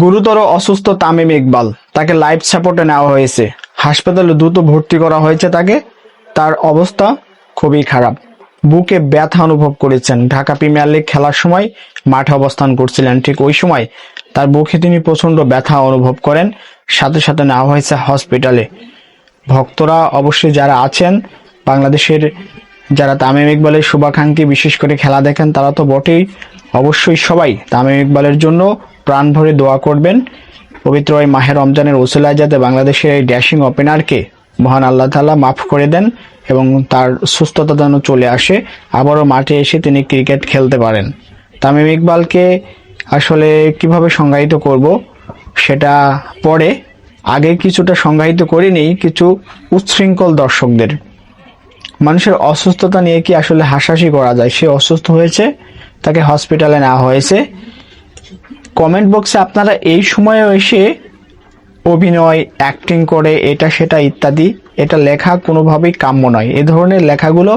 গুরুতর অসুস্থ তামিম ইকবাল। তাকে লাইফ সাপোর্টে নেওয়া হয়েছে। হাসপাতালে দ্রুত ভর্তি করা হয়েছে তাকে। তার অবস্থা খুবই খারাপ। বুকে ব্যথা অনুভব করেছেন। ঢাকা প্রিমিয়ার লিগ খেলার সময় মাঠে অবস্থান করছিলেন। ঠিক ওই সময় তার বুকে তিনি প্রচণ্ড ব্যথা অনুভব করেন। সাথে সাথে নেওয়া হয়েছে হসপিটালে। ভক্তরা অবশ্যই যারা আছেন, বাংলাদেশের যারা তামিম ইকবালের শুভাকাঙ্ক্ষী বিশেষ করে খেলা দেখেন, তারা তো বটেই। অবশ্যই সবাই তামিম ইকবালের জন্য প্রাণ ভরে দোয়া করবেন। পবিত্র এই মাহে রমজানের ওসিলায় যাতে বাংলাদেশের এই ড্যাশিং ওপেনারকে মহান আল্লাহ তাআলা মাফ করে দেন এবং তার সুস্থতা যেন চলে আসে, আবারও মাঠে এসে তিনি ক্রিকেট খেলতে পারেন। তামিম ইকবালকে আসলে কীভাবে সংজ্ঞায়িত করব সেটা পরে। আগে কিছুটা সংজ্ঞায়িত করে নেই, কিছু উচ্ছৃঙ্খল দর্শকদের। মানুষের অসুস্থতা নিয়ে কি আসলে হাসাহাসি করা যায়? সে অসুস্থ হয়েছে, তাকে হসপিটালে নেওয়া হয়েছে। কমেন্ট বক্সে আপনারা এই সময়ে এসে অভিনয় অ্যাক্টিং করে, এটা সেটা ইত্যাদি, এটা লেখা কোনোভাবেই কাম্য নয়। এ ধরনের লেখাগুলো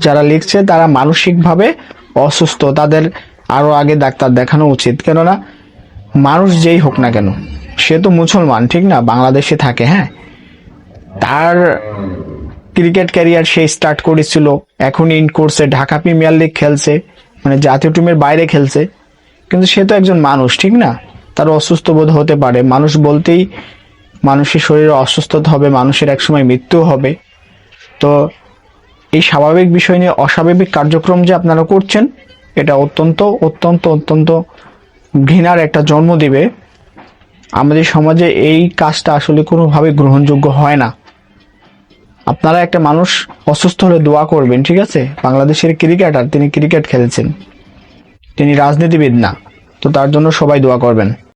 যারা লিখছে, তারা মানসিকভাবে অসুস্থ। তাদের আরও আগে ডাক্তার দেখানো উচিত। কেননা, মানুষ যেই হোক না কেন, সে তো মুসলমান, ঠিক না? বাংলাদেশে থাকে হ্যাঁ? তার ক্রিকেট ক্যারিয়ার সে স্টার্ট করেছিল। এখন ইন করছে ঢাকা প্রিমিয়ার লিগ খেলছে। মানে জাতীয় টিমের বাইরে খেলছে। কিন্তু সে তো একজন মানুষ, ঠিক না? তার অসুস্থ বোধ হতে পারে। মানুষ বলতেই মানুষের শরীরে অসুস্থতা হবে, মানুষের একসময় মৃত্যু হবে। তো এই স্বাভাবিক বিষয় নিয়ে অস্বাভাবিক কার্যক্রম যে আপনারা করছেন, এটা অত্যন্ত অত্যন্ত অত্যন্ত ঘৃণার একটা জন্ম দিবে। আমাদের সমাজে এই কাজটা আসলে কোনোভাবে গ্রহণযোগ্য হয় না। আপনারা একটা মানুষ অসুস্থ হলে দোয়া করবেন, ঠিক আছে? বাংলাদেশের ক্রিকেটার, তিনি ক্রিকেট খেলছেন। তিনি রাজনীতিবিদ না তো তার জন্য সবাই দোয়া করবেন।